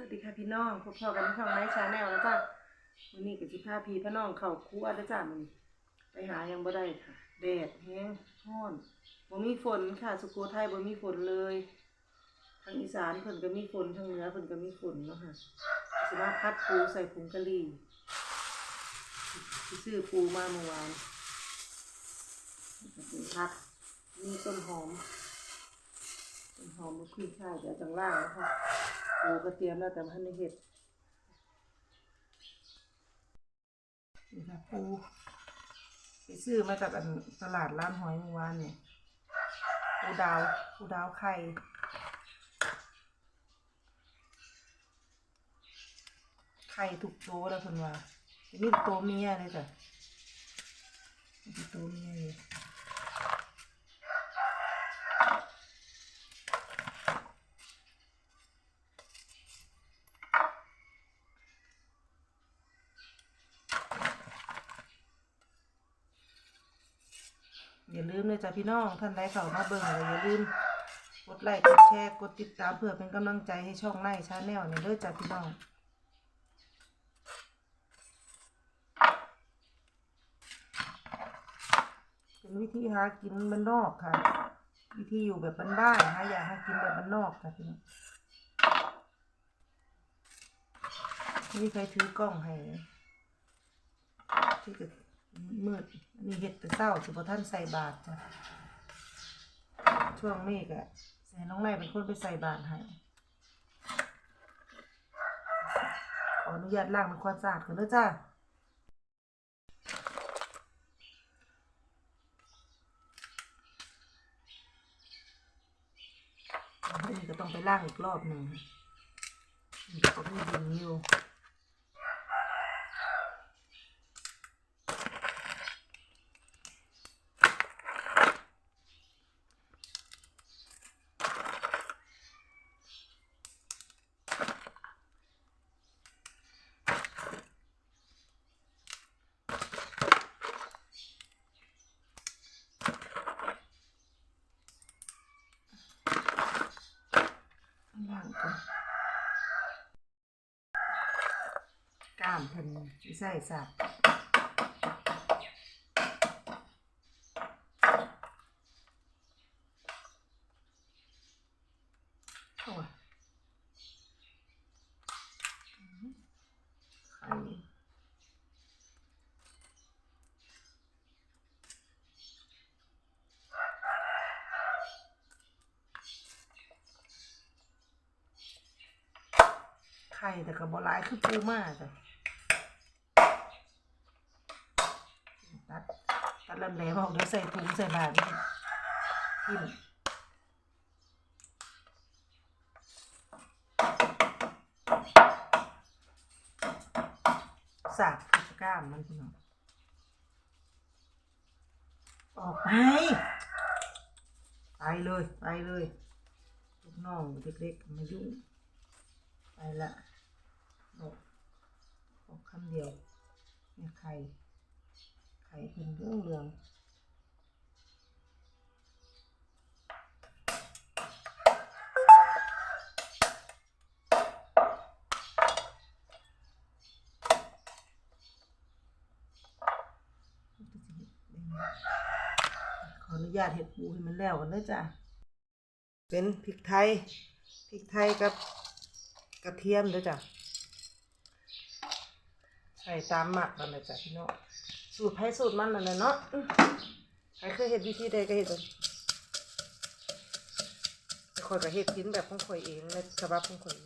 วัสดีค่ะพี่น้องพบกันในช่องไนท์ชาแนลแล้วจ้ะวันนี้กับสิพาพี่พี่น้องเข้าครัวเด้อจ้ะมันไปหายังบ่ได้ค่ะแดดแห้งร้อนบ่มีฝนค่ะสุโขทัยบ่มีฝนเลยทางอีสานเพิ่นก็มีฝนทางเหนือเพิ่นก็มีฝนเนาะค่ะสิมาพัดปูใส่ผงกะหรี่ที่ซื้อปูมาเมื่อวานนี่ผักมีต้นหอมต้นหอมมะขึ้นช่ายเดี๋ยวจังล่างนะคะ ปูกระเทียมแล้วแต่มันในเห็ดนี่ค่ะปูไปซื้อมาจากอันตลาดร้านหอยเมื่อวานเนี่ยปูดาวปูดาวไข่ไข่ถูกโตแล้วคนว่ามีแต่โตวเมียเลยจ้ะมีต่โตวเมียเลย อย่าลืมเลยจ้ะพี่น้องท่านใดเข้ามาเบิ่งก็อย่าลืมกดไลค์กดแชร์กดติดตามเพื่อเป็นกำลังใจให้ช่องไล่ชาแนลเนี่ยเด้อจ้ะพี่น้องเป็นวิธีหากินบ้านนอกค่ะ วิธีอยู่แบบบ้านๆหาอยากหากินแบบบ้านนอกจ้ะพี่น้องนี่ใครถือกล้องให้ที่จะ มืดอันนี้เห็ดแต่เศร้าสุภท่านใส่บาตรจ้ะช่วงนี้ก็ใส่น้องไล่เป็นคนไปใส่บาตรให้ขออนุญาตล้างมันความสะอาดก่อนเด้อจ้าอันนี้ก็ต้องไปล้างอีกรอบหนึ่งอีก็มีดินอยู่ามเพิ่นใส่สับโอ้ยไข่ไข่แต่ก็บ่หลายคือปูมากจ้ะตัดตัด ลำแหลมออกเดี๋ยวใส่ถุงใส่บาตรนี่ทิ่มสากคือกล้ามมันพี่น้องออกไปไปเลยไปเลยลูกน้องเด็กๆมายุ่งไปละออกออกคำเดียวเนี่ยไข่ ไข่เป็นเรื่องเรืองขออนุญาตเห็ดปูให้มันแล้วกันเด้อจ้ะ เป็นพริกไทย พริกไทยกับกระเทียมเด้อจ้ะ ใส่ตามหมักนั่นแหละจ้ะพี่น้อง สูตรไผ่สูตรมันนั่นแหละเนาะใครเคยเห็ดวิธีใดก็เห็ดเลยแต่ข่อยก็เห็ดกินแบบของข่อยเองในฉบับของข่อย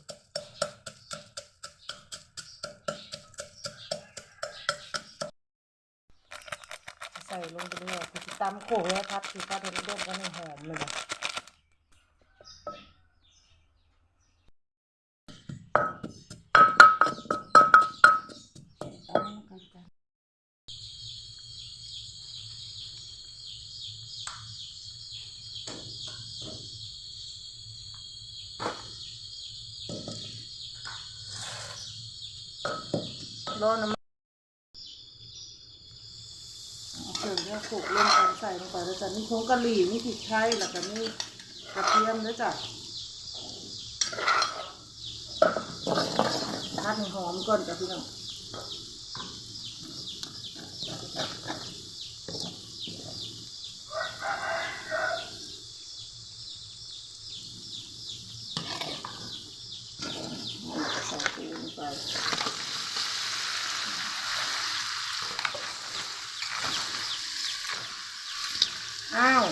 ใส่ลงไปเลยคือสิตำโขกแล้วครับคือป้าเทนโดมก็ให้หอมเลยจ้ะ รอน้ำมันเอาเครื่องเนี่ยโขลกล่นกันใส่ลงไปแล้วจ้ะนี่ผงกะหรี่นี่พริกไทยแล้วก็นี่กระเทียมด้วยจ้ะดให้หอมก่อนจ้ะพี่น้องใส่ปูลงไป อ้าว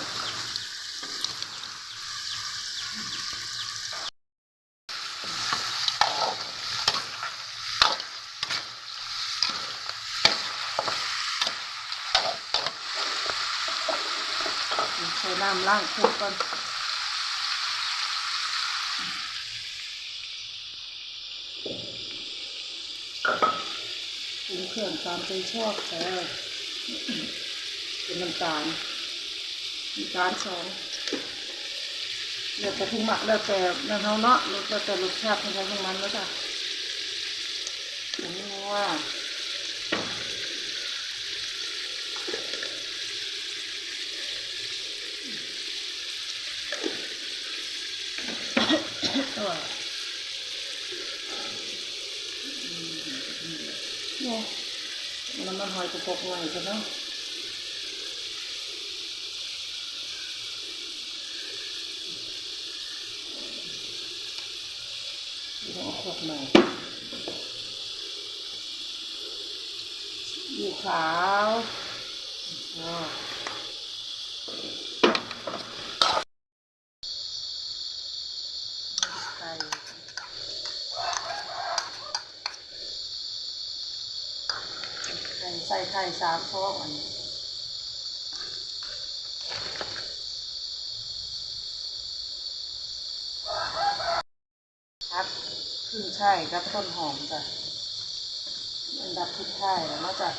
ใส่น้ำล้างคุกก่อนปรุงเครื่องตามใจชอบแต่เป็นน้ำตาล น้ำตาลสองแล้วแต่ทุกหมักแล้วแต่แล้วเฮาเนาะแล้วแต่รสชาติของใครของมันแล้วจ้ะอันนี้ว่าตัวเนี่ยมันมันหอยกระปกหน่อยกันเนาะ ออาขวดหม่อยู่ขาวใส่ไข่สามฟองอันนี้ครับ ขึ้นช่ายกับต้นหอมจ้ะอันดับขึ้นช่ายแล้วนาะจ้ะ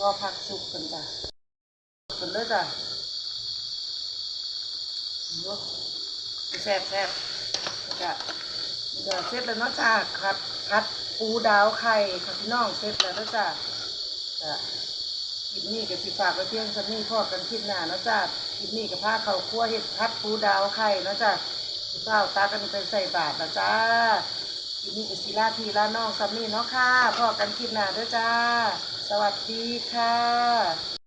รอพักสุกกันจ้ะกันเลยจ้ะโอ้แซ่บแซ่บจ้ะนี่ก็เสร็จแล้วเนาะจ้ะครับพัดปูดาวไข่ค่ะพี่น้องเสร็จแล้วเนาะจ้ะจ้ะคลิปนี้ก็สิฝากไว้เพียงสักนี้พอกันคลิปหน้าเนาะจ้ะคลิปนี้ก็พาเข้าครัวเฮ็ดพัดปูดาวไข่เนาะจ้ะสิเฝ้าตากันไปใส่บาตรนะจ้าคลิปนี้ก็สิลาพี่ลาน้องซัมนี่เนาะค่ะพอกันคลิปหน้าเด้อจ้า สวัสดีค่ะ